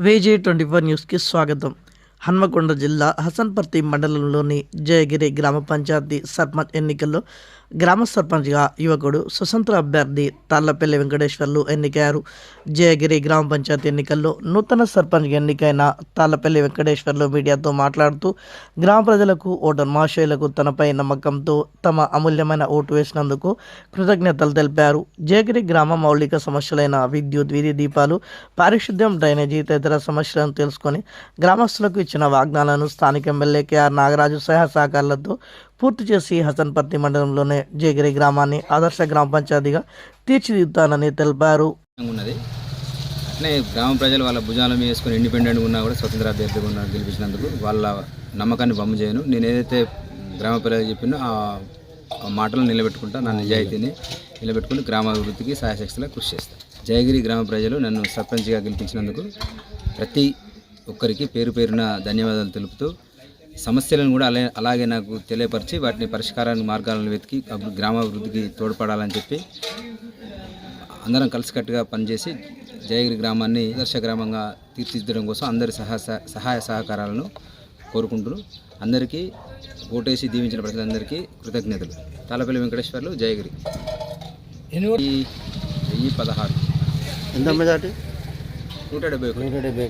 వేజే twenty four న్యూస్కి స్వాగతం. హన్మకొండ జిల్లా హసన్పర్తి మండలంలోని జయగిరి గ్రామ పంచాయతీ సర్పంచ్ ఎన్నికల్లో గ్రామ సర్పంచ్గా యువకుడు స్వతంత్ర అభ్యర్థి తాళ్ళపల్లి వెంకటేశ్వర్లు ఎన్నికయ్యారు. జయగిరి గ్రామ పంచాయతీ ఎన్నికల్లో నూతన సర్పంచ్గా ఎన్నికైన తాళ్ళపల్లి వెంకటేశ్వర్లు మీడియాతో మాట్లాడుతూ గ్రామ ప్రజలకు ఓటర్ మహాశయులకు తనపై నమ్మకంతో తమ అమూల్యమైన ఓటు వేసినందుకు కృతజ్ఞతలు తెలిపారు. జయగిరి గ్రామ మౌలిక సమస్యలైన విద్యుత్ వీధి దీపాలు పారిశుద్ధ్యం డ్రైనేజీ తదితర సమస్యలను తెలుసుకొని గ్రామస్తులకు ఇచ్చిన వాగ్దానాలను స్థానిక ఎమ్మెల్యే కేఆర్ నాగరాజు సహాయ సహకారాలతో పూర్తి చేసి హసన్పర్తి మండలంలోనే జయగిరి గ్రామాన్ని ఆదర్శ గ్రామ పంచాయతీగా తీర్చిదిద్దుతానని తెలిపారు. ఉన్నది. అట్లనే గ్రామ ప్రజలు వాళ్ళ భుజాల మీద వేసుకొని ఇండిపెండెంట్గా ఉన్నా కూడా స్వతంత్ర అభ్యర్థిగా ఉన్నా గెలిపించినందుకు వాళ్ళ నమ్మకాన్ని బొమ్మ చేయను. నేను ఏదైతే గ్రామ ప్రజలు చెప్పినో ఆ మాటలు నిలబెట్టుకుంటా నా నిజాయితీని నిలబెట్టుకుని గ్రామాభివృద్ధికి సహాయశక్తిగా కృషి చేస్తాను జయగిరి గ్రామ ప్రజలు నన్ను సర్పంచ్గా గెలిపించినందుకు ప్రతి ఒక్కరికి పేరు పేరున ధన్యవాదాలు తెలుపుతూ సమస్యలను కూడా అలా అలాగే నాకు తెలియపరిచి వాటిని పరిష్కారానికి మార్గాలను వెతికి గ్రామాభివృద్ధికి తోడ్పడాలని చెప్పి అందరం కలిసికట్టుగా పనిచేసి జయగిరి గ్రామాన్ని ఆదర్శ గ్రామంగా తీర్చిదిద్దడం కోసం అందరి సహా సహాయ సహకారాలను కోరుకుంటూ అందరికీ ఓటేసి దీవించిన ప్రజలందరికీ కృతజ్ఞతలు. తాళపల్లి వెంకటేశ్వర్లు జయగిరి. ఈ వెయ్యి పదహారు. ఎంత మెజార్టీ నూట డెబ్బై ఒకటి.